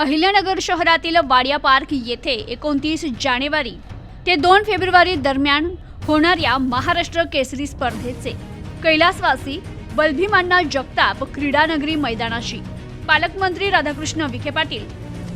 अहिल्यानगर शहरातील वाडिया पार्क येथे एकोणतीस जानेवारी ते दोन फेब्रुवारी दरम्यान होणाऱ्या महाराष्ट्र केसरी स्पर्धेचे कैलासवासी बलभीमांना जगताप क्रीडानगरी मैदानाशी. पालकमंत्री राधाकृष्ण विखे पाटील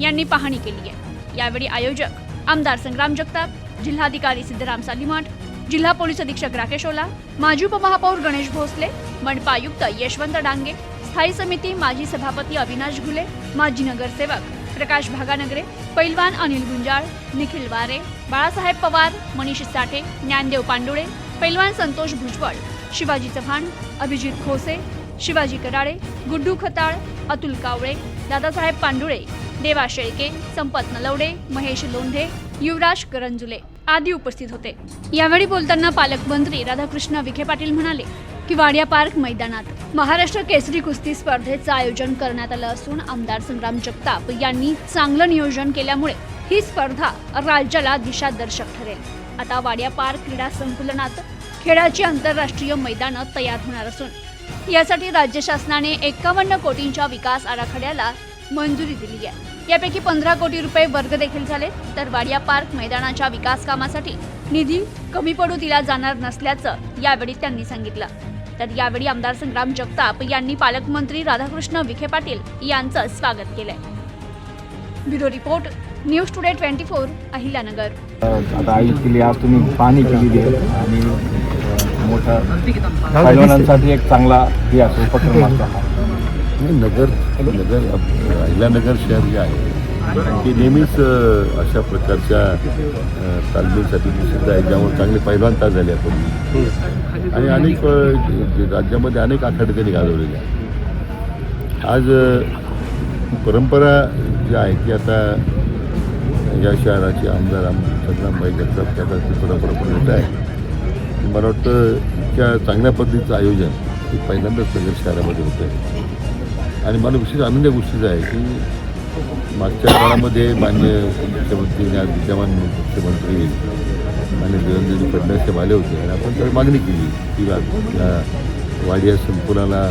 यांनी पाहणी केली आहे. यावेळी आयोजक आमदार संग्राम जगताप जिल्हाधिकारी सिद्धराम सालीमठ जिल्हा पोलीस अधीक्षक राकेश ओला माजी उपमहापौर गणेश भोसले मनपा आयुक्त यशवंत डांगे स्थायी समिती माजी सभापती अविनाश घुले माजी नगरसेवक प्रकाश भागानगरे पैलवान अनिल गुंजाळ निखिल वारे बाळासाहेब पवार मनीष साठे ज्ञानदेव पांडुळे पैलवान संतोष भुजबळ शिवाजी चव्हाण अभिजित खोसे शिवाजी कराळे गुड्डू खताळ अतुल कावळे दादासाहेब पांडुळे देवा शेळके संपत नलवडे महेश लोंढे युवराज करंजुले आदी उपस्थित होते. यावेळी बोलताना पालकमंत्री राधाकृष्ण विखे पाटील म्हणाले की वाडिया पार्क मैदानात. महाराष्ट्र केसरी कुस्ती स्पर्धेचं आयोजन करण्यात आलं असून आमदार संग्राम जगताप यांनी चांगलं नियोजन केल्यामुळे ही स्पर्धा राज्याला दिशादर्शक ठरेल. आता वाडिया पार्क क्रीडा संकुलनात खेळाची आंतरराष्ट्रीय मैदानं तयार होणार असून यासाठी राज्य शासनाने एकावन्न कोटींच्या विकास आराखड्याला मंजुरी दिली आहे. यापैकी पंधरा कोटी रुपये वर्ग देखील झाले तर वाडिया पार्क मैदानाच्या विकास कामासाठी निधी कमी पडू दिला जाणार नसल्याचं यावेळी त्यांनी सांगितलं. तर यावेळी आमदार संग्राम जगताप यांनी पालकमंत्री राधाकृष्ण विखे पाटील यांचं स्वागत केलंय. Bureau report news today twenty four Ahilyanagar. आता आई केली आज तुम्ही पाणी केलेली आहे आणि अ, मोठा पैलवानांसाठी एक चांगला हे असतो उपक्रम नगर नगर अहिल्यानगर शहर जे आहे ते नेहमीच अ, अशा प्रकारच्या तालमीसाठी प्रसिद्ध आहे ज्यामुळे चांगले पैलवान तास झाले आपण. आणि अनेक जे- राज्यामध्ये अनेक आखाडे त्यांनी आहेत. आज परंपरा ज्या आहे की आता या शहराचे आमदार आम संग्रामबाई जगताप त्याचा ती परंपरा पुढे येत आहे मला वाटतं इतक्या चांगल्या पद्धतीचं आयोजन हे पहिल्यांदाच सगळ्या शहरामध्ये होतं आहे आणि मला विशेष आनंद या गोष्टीचा आहे की मागच्या काळामध्ये मान्य मुख्यमंत्री विद्यमान मुख्यमंत्री मान्य देवेंद्रजी फडणवीस साहेब आले होते आणि आपण त्याला मागणी केली. की या वाडिया संकुलाला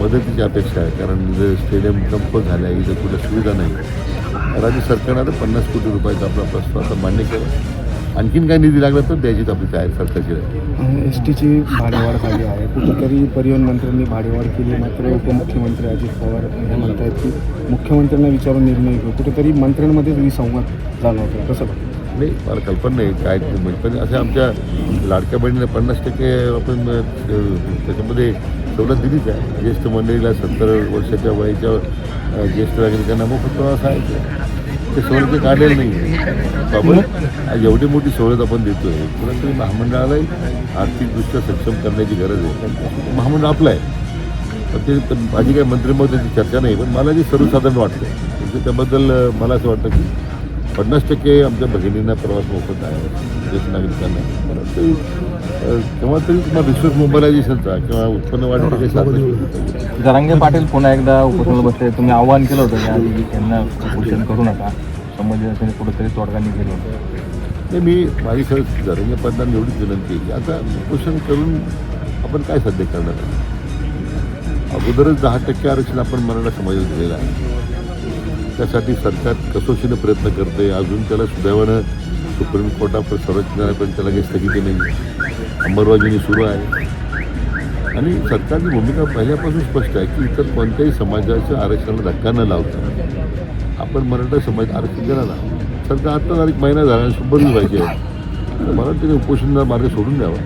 मदतीची अपेक्षा आहे. कारण जर स्टेडियम कंप झालं आहे इथं कुठं सुविधा नाही. राज्य सरकारनं आता पन्नास कोटी रुपयाचा आपला प्रस्ताव आता मान्य केला. आणखीन काही निधी लागला तर द्यायची आपली तयारी सरकारची एस टीची भाडेवाढ झाली आहे. कुठेतरी परिवहन मंत्र्यांनी भाडेवाढ केली मात्र उपमुख्यमंत्री अजित पवार हे म्हणतायत की मुख्यमंत्र्यांना विचारून निर्णय घेऊ. कुठेतरी मंत्र्यांमध्येच विसंवाद होता. कसं? नाही मला कल्पना नाही काय म्हणजे. पण असं आमच्या लाडक्या बहिणीला पन्नास टक्के आपण त्याच्यामध्ये सवलत दिलीच आहे. ज्येष्ठ मंडळीला सत्तर वर्षाच्या वयाच्या ज्येष्ठ नागरिकांना मोफत प्रवास आहे. ते सवलत काढलेलं नाही आहे. आपण एवढी मोठी सवलत आपण देतोय. कुठेतरी महामंडळालाही आर्थिकदृष्ट्या सक्षम करण्याची गरज आहे. महामंडळ आपलं आहे. ते माझी काही मंत्रिमंडळ त्याची चर्चा नाही पण मला जे सर्वसाधारण वाटतं म्हणजे त्याबद्दल मला असं वाटतं की पन्नास टक्के आमच्या भगिनींना प्रवास मोफत आहे. ज्येष्ठ नागरिकांना केव्हा तरी तुम्हाला रिसोर्स मोबालायझेशनचा किंवा उत्पन्न साधन जरांगे पाटील पुन्हा एकदा उपोषणाला बसले. तुम्ही आव्हान केलं होतं की आधी त्यांना उपोषण करू नका. संबंधित कुठेतरी तोडगा निघेल नाही मी माझी खरंच जरंगे पदांना एवढीच विनंती आहे की आता उपोषण करून आपण काय सध्या करणार अगोदरच दहा टक्के आरक्षण आपण मराठा समाजात दिलेलं आहे. त्यासाठी सरकार कसोशीनं प्रयत्न करते अजून त्याला सुदैवानं सुप्रीम कोर्टापर सर्वोच्च न्यायालयापर्यंत त्याला काही स्थगिती नाही अंमलबजावणी सुरू आहे. आणि सरकारची भूमिका पहिल्यापासून स्पष्ट आहे की इतर कोणत्याही समाजाच्या आरक्षणाला धक्का न लावता आपण मराठा समाज आरक्षण देणार ना सरकार आता तारीख महिना झाला आणि शंभर दिवस तर मला त्याने उपोषणाचा मार्ग सोडून द्यावा.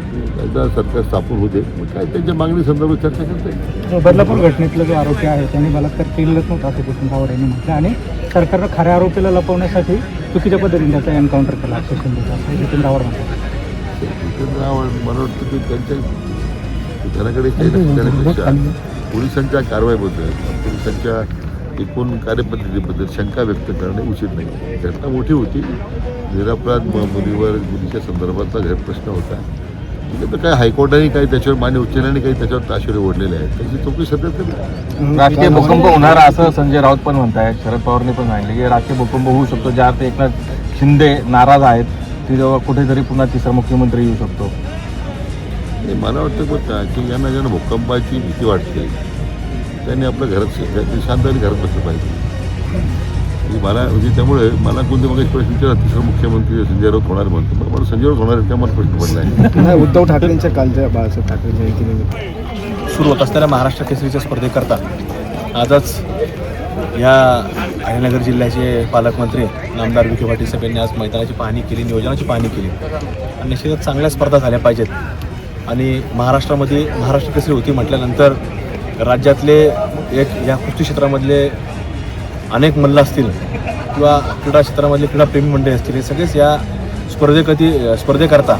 एकदा सरकार स्थापन दे. मग काय त्यांच्या मागणी संदर्भात चर्चा करता. बदलापूर घटनेतला जो आरोपी आहे त्यांनी बलात्कार केलेलाच नव्हता असं किशन पवार यांनी म्हटलं. आणि सरकारनं खऱ्या आरोपीला लपवण्यासाठी चुकीच्या पद्धतीने त्याचा एन्काउंटर केला असं जितेंद्र आव्हाड म्हणतात. जितेंद्र आव्हाड मला वाटतं की त्यांच्या काही देण्यापेक्षा पोलिसांच्या कारवाईबद्दल पोलिसांच्या एकूण कार्यपद्धतीबद्दल शंका व्यक्त करणे उचित नाही. घटना मोठी होती. निरपराध मुलीवर मुलीच्या संदर्भातला घर प्रश्न होता. तर काय हायकोर्टाने काही त्याच्यावर मान्य उच्च न्यायालयाने काही त्याच्यावर ताशेरे ओढलेले आहेत. त्याची चौकशी सध्या तरी राजकीय भूकंप होणार असं संजय राऊत पण म्हणतायत. शरद पवारने पण सांगितले की राजकीय भूकंप होऊ शकतो. ज्या अर्थ एकनाथ शिंदे नाराज आहेत. ती जेव्हा कुठेतरी पुन्हा तिसरा मुख्यमंत्री येऊ शकतो. मला वाटतं की यांना ज्यांना भूकंपाची भीती वाटते त्यांनी आपल्या घरात घरात शांत आणि घरात बसलं पाहिजे. म्हणजे मला म्हणजे त्यामुळे मला कोणते मग प्रश्न विचारला तिसरा मुख्यमंत्री संजय राऊत होणार म्हणतो. मला संजय राऊत होणार मला प्रश्न पडला आहे. नाही उद्धव ठाकरेंच्या कालच्या बाळासाहेब ठाकरे जयंतीनिमित्त. सुरू होत असलेल्या महाराष्ट्र केसरीच्या स्पर्धेकरता आजच या अहिल्यानगर जिल्ह्याचे पालकमंत्री नामदार विखे पाटील साहेब यांनी आज मैदानाची पाहणी केली नियोजनाची पाहणी केली. आणि निश्चितच चांगल्या स्पर्धा झाल्या पाहिजेत. आणि महाराष्ट्रामध्ये महाराष्ट्र केसरी होती म्हटल्यानंतर राज्यातले एक या कुस्ती क्षेत्रामधले अनेक मल्ल असतील किंवा क्रीडा क्षेत्रामधले क्रीडाप्रेमी मंडळी असतील हे सगळेच या स्पर्धेकधी स्पर्धेकरता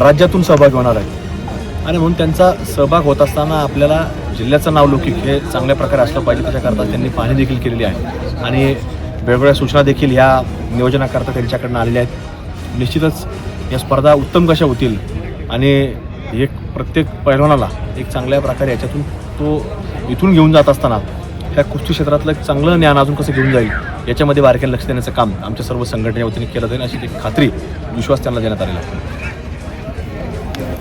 राज्यातून सहभागी होणार आहेत. आणि म्हणून त्यांचा सहभाग होत असताना आपल्याला जिल्ह्याचं नाव लौकिक हे चांगल्या प्रकारे असलं पाहिजे त्याच्याकरता त्यांनी पाहणी देखील केलेली आहे. आणि वेगवेगळ्या सूचना देखील ह्या नियोजनाकरता त्यांच्याकडनं आलेल्या आहेत. निश्चितच या स्पर्धा उत्तम कशा होतील आणि एक प्रत्येक पैलवानाला एक चांगल्या प्रकारे याच्यातून तो इथून घेऊन जात असताना ह्या कुस्ती क्षेत्रातलं एक चांगलं ज्ञान अजून कसं घेऊन जाईल याच्यामध्ये बारक्याने लक्ष देण्याचं काम आमच्या सर्व संघटनेच्या वतीने केलं जाईल अशी एक खात्री विश्वास त्यांना देण्यात आलेला आहे.